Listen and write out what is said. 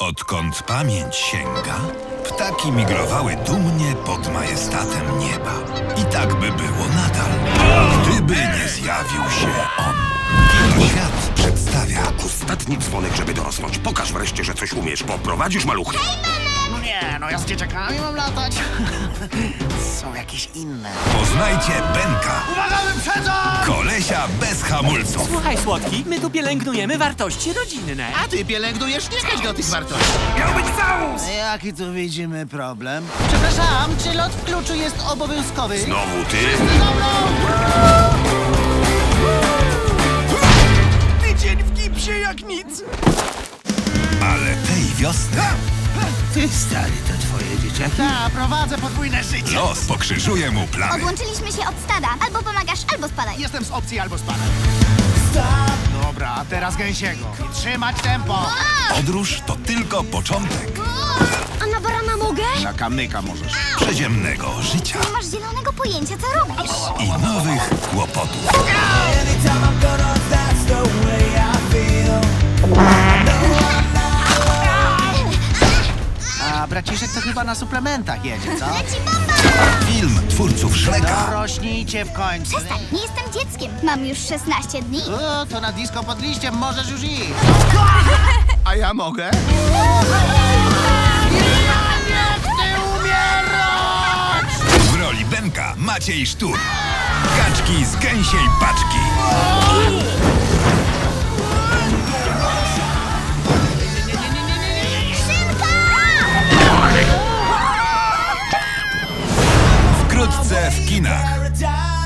Odkąd pamięć sięga, ptaki migrowały dumnie pod majestatem nieba. I tak by było nadal, gdyby nie zjawił się on. Świat przedstawia Ostatni dzwonek, żeby dorosnąć. Pokaż wreszcie, że coś umiesz. Poprowadzisz maluchy. Nie, no ja z dzieciakami mam latać. Są jakieś inne. Poznajcie Benka, Uwaga, wyprzedzą! kolesia bez hamulców. Słuchaj, słodki, my tu pielęgnujemy wartości rodzinne. A ty pielęgnujesz nie do tych wartości. Miał być całus! Jaki tu widzimy problem? Przepraszam, czy lot w kluczu jest obowiązkowy? Znowu ty? Tydzień w gipsie jak nic. Ale tej wiosny Ty stary, to twoje dzieciaki? Tak, prowadzę podwójne życie. los pokrzyżuje mu plany. Odłączyliśmy się od stada. Albo pomagasz, albo spadaj. Jestem z opcji albo spadam. Dobra, teraz gęsiego. I trzymać tempo. Podróż to tylko początek A na barana mogę? Na kamyka możesz. przeziemnego życia Nie masz zielonego pojęcia, co robisz. i nowych kłopotów. Braciszek to chyba na suplementach jedzie, co? Leci bomba! Film twórców Szreka Dorośnijcie w końcu. Przestań, nie jestem dzieckiem. Mam już 16 dni. O, to na disco pod liściem możesz już iść. A ja mogę? Ja nie chcę umierać! w roli Benka Maciej Sztur. Kaczki z gęsiej paczki. Paradise.